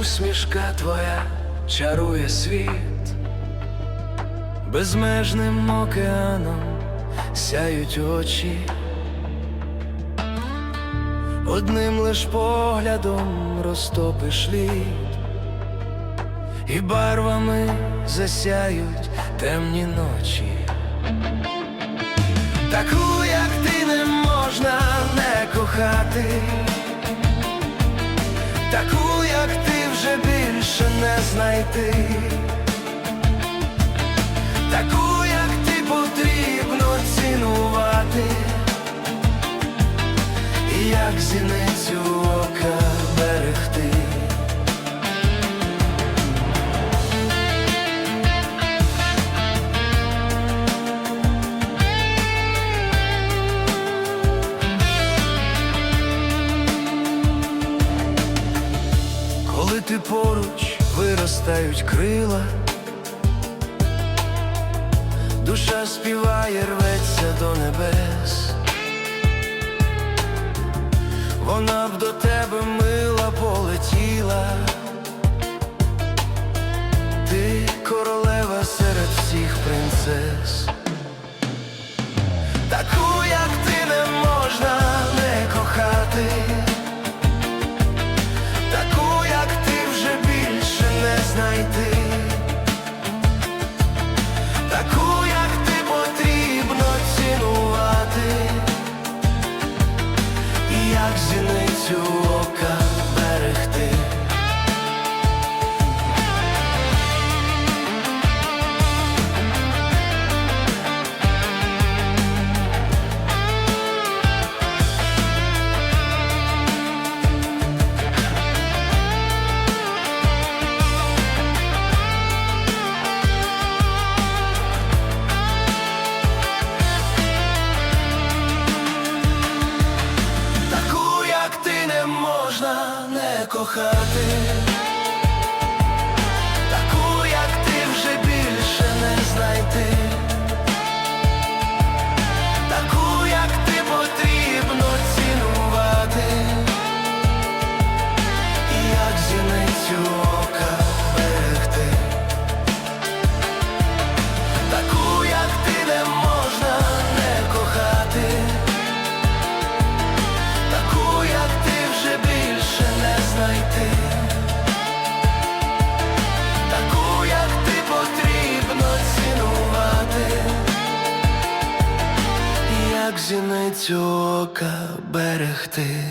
усмішка твоя чарує світ, безмежним океаном сяють очі, одним лиш поглядом розтопиш лід, і барвами засяють темні ночі. Таку, як ти, не можна не кохати, таку, знайти, таку, як ти потрібно цінувати, і як зіницю ока берегти. Ти поруч виростають крила, душа співає, рветься до небес, вона б до тебе мила полетіла, ти королева серед всіх принцес. Можна не кохати, як зіницю ока берегти.